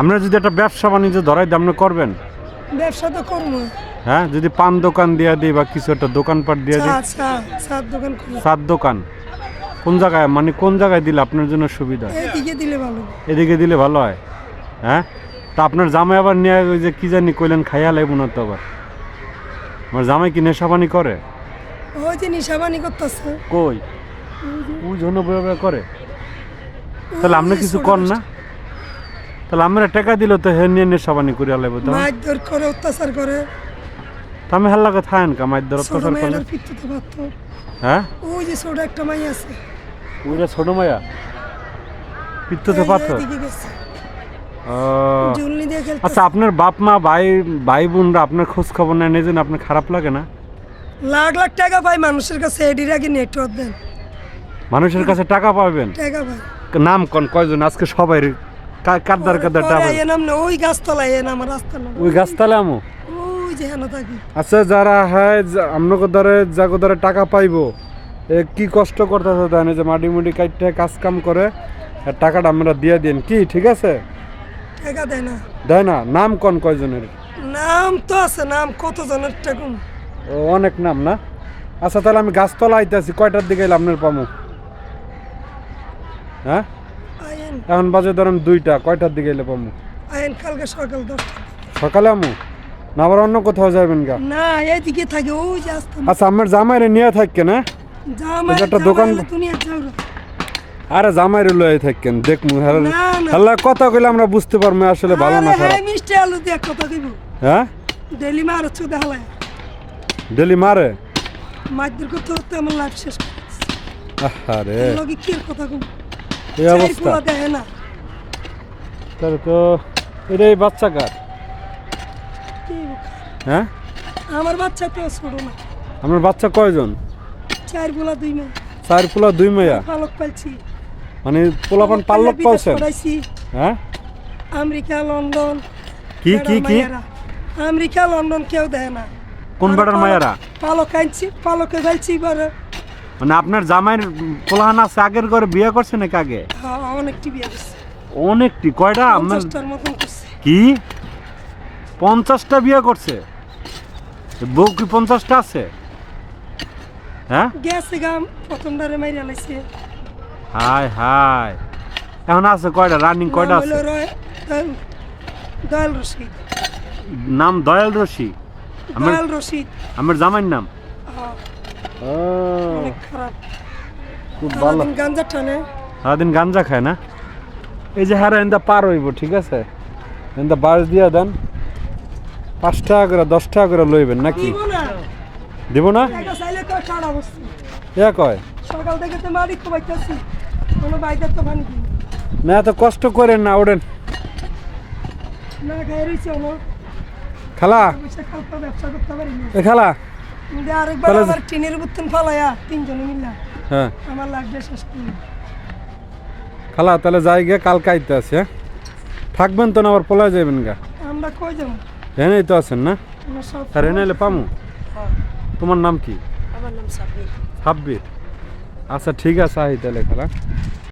আপনারা যদি একটা ব্যবসা বাণিজ্য ধরাই আপনি করবেন? ব্যবসা তো করব। হ্যাঁ যদি পান দোকান দিয়ে দিই বা কিছু একটা দোকানপাট দিয়ে দিই? চা দোকান চার দোকান। কোন জায়গায়? মানে কোন জায়গায় দিলে আপনার জন্য সুবিধা? এইদিকে দিলে ভালো। এদিকে দিলে ভালো হয়। হ্যাঁ? তা আপনার জামাই আবার নিয়ে ওই যে কি জানি কইলেন খাইয়া লাগবো না তো আবার। আমার জামাই কি নেশাবানি করে? ওই যে নিশাবানি করতেছে। কই? ওই জন্য করে। তাহলে আপনি কিছু কর না? তাহলে আমরা টাকা দিল তো হে নিয়ে নেশাবানি করে আলাইব তো। মারধর করে অত্যাচার করে। হাল্লাকে থাকেন কা ছোট অত্যাচার পিত্তুতে পারতো। হ্যাঁ? ওই যে ছোট একটা মাই আছে। ওইটা ছোট মায়া পিত্ততে আচ্ছা আপনার বাপ মা ভাই ভাই বোনরা আপনার খোঁজ খবর নেয় এই জন্য আপনার খারাপ লাগে না? লাখ লাখ টাকা পাই মানুষের কাছে এডির আগে নেটওয়ার্ক দেন মানুষের কাছে টাকা পাবেন? টাকা পাই নাম কোন কয়জন? আজকে সবাই কাদ্দার কাদ্দার পরে টাকা নাম না ওই গাছতলায় এ নাম রাস্তার নাম। ওই গাছতলা আমু? ওই যে হেন থাকি। আচ্ছা যারা হয় আপনাকে ধরে যাকে ধরে টাকা পাইবো এ কি কষ্ট করতেছে তাই যে মাটি মুটি কাটতে কাজ কাম করে টাকাটা আমরা দিয়ে দিন কি ঠিক আছে? টাকা দেয় না। দেয় না? নাম কোন কয়জনের? নাম তো আছে নাম কত জনের টাকা ও অনেক নাম না? আচ্ছা তাহলে আমি গাছতলা আইতেছি। কয়টার দিকে আপনার পামু? হ্যাঁ? এখন বাজে ধরেন দুইটা কয়টার দিকে এলে পামু? কালকে সকাল দশটা। সকালে আমু? না আবার অন্য কোথাও যাবেন গা? না এইদিকে থাকে ওই যে আসতাম। আচ্ছা আমার জামাইরে নিয়ে থাককে না জামাই একটা দোকান- রে। আরে জামাইরে লয়ে থাকেন দেখমু না, না। আল্লাহ কথা কইলে আমরা বুঝতে পারব আসলে ভালো না খারাপ। হ্যাঁ মিষ্টি আলু দিয়ে কথা কইব? হ্যাঁ? ডেলি মার হচ্ছে দেখালায় ডেলি মারে? করতে করতে আমার লাইফ শেষ আরে লগে কি কথা কম এই অবস্থা। দেখে না। তাহলে তো এটাই বাচ্চা কার? কি? হ্যাঁ? আমার বাচ্চা তো ছোট না। আমার বাচ্চা কয়জন? চার গোলা দুই মেয়ে। চার পোলা দুই মেয়া? পালক মানে পোলাপান পাল্লক বিদেশ হ্যাঁ? America London. কি কি কি? আমেরিকা লন্ডন কেউ দেয় না। কোন পালক- মায়েরা? পালক আনছি পালকে ফেলছি এবারে মানে আপনার জামাইয়ের পোলাহান আছে আগের ঘরে বিয়ে করছে নাকি আগে? হ্যাঁ, অনেকটি বিয়ে করছে। অনেকটি কয়টা? আপনার কি? পঞ্চাশটা বিয়ে করছে? বউ কি পঞ্চাশটা আছে? হ্যাঁ? গেছে গাম প্রথমটারে মাইরা লাইছে। হাই হাই এখন আছে কয়টা? রানিং কয়টা নাম আছে? দয়াল- রশিদ। নাম দয়াল রশি আমার দয়াল রশিদ। আমার জামাইয়ের নাম? অনেক খারাপ। খুব ভালো। সারাদিন গাঞ্জা টানে সারাদিন গাঞ্জা খায় না? এই যে হারা এন্দা পার হইব ঠিক আছে? এন্দা বাস দিয়া দেন। পাঁচ টাকা করে দশ টাকা করে লইবেন নাকি? দিব না। এ কয় সকাল থেকে তো মালিক তো বাইতেছি কোনো বাইকের তো পানি না এত কষ্ট করেন না ওড়েন। না আমার খালা। খালা। আরেকবার তাহলে- আবার বুত্তন ফালাইয়া তিনজনে মিললা। হ্যাঁ। আমার লাগবে শেষ করি খালা তাহলে যাই গিয়ে কালকে আইতে আছে হ্যাঁ? থাকবেন তো না আবার পলা যাবেন গা? আমরা কই যাব? এনেই তো আছেন না? আমরা আর এলে পামু? তোমার নাম কি? আমার নাম সাব্বির। সাব্বির। আচ্ছা ঠিক আছে আই তাহলে খালা।